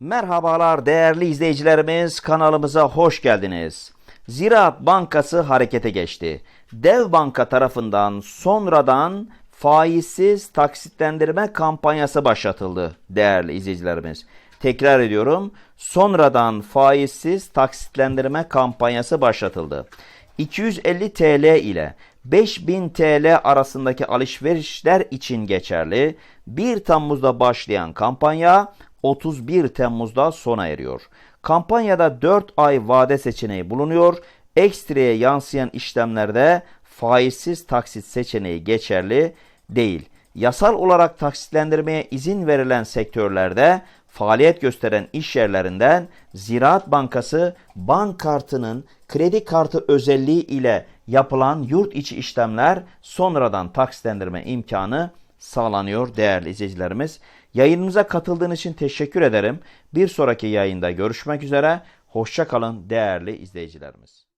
Merhabalar değerli izleyicilerimiz kanalımıza hoş geldiniz. Ziraat Bankası harekete geçti. Dev Banka tarafından sonradan faizsiz taksitlendirme kampanyası başlatıldı değerli izleyicilerimiz. Tekrar ediyorum sonradan faizsiz taksitlendirme kampanyası başlatıldı. 250 TL ile 5000 TL arasındaki alışverişler için geçerli 1 Temmuz'da başlayan kampanya 31 Temmuz'da sona eriyor. Kampanyada 4 ay vade seçeneği bulunuyor. Ekstreye yansıyan işlemlerde faizsiz taksit seçeneği geçerli değil. Yasal olarak taksitlendirmeye izin verilen sektörlerde faaliyet gösteren iş yerlerinden Ziraat Bankası bank kartının kredi kartı özelliği ile yapılan yurt içi işlemler sonradan taksitlendirme imkanı sağlanıyor değerli izleyicilerimiz. Yayınımıza katıldığınız için teşekkür ederim. Bir sonraki yayında görüşmek üzere. Hoşça kalın değerli izleyicilerimiz.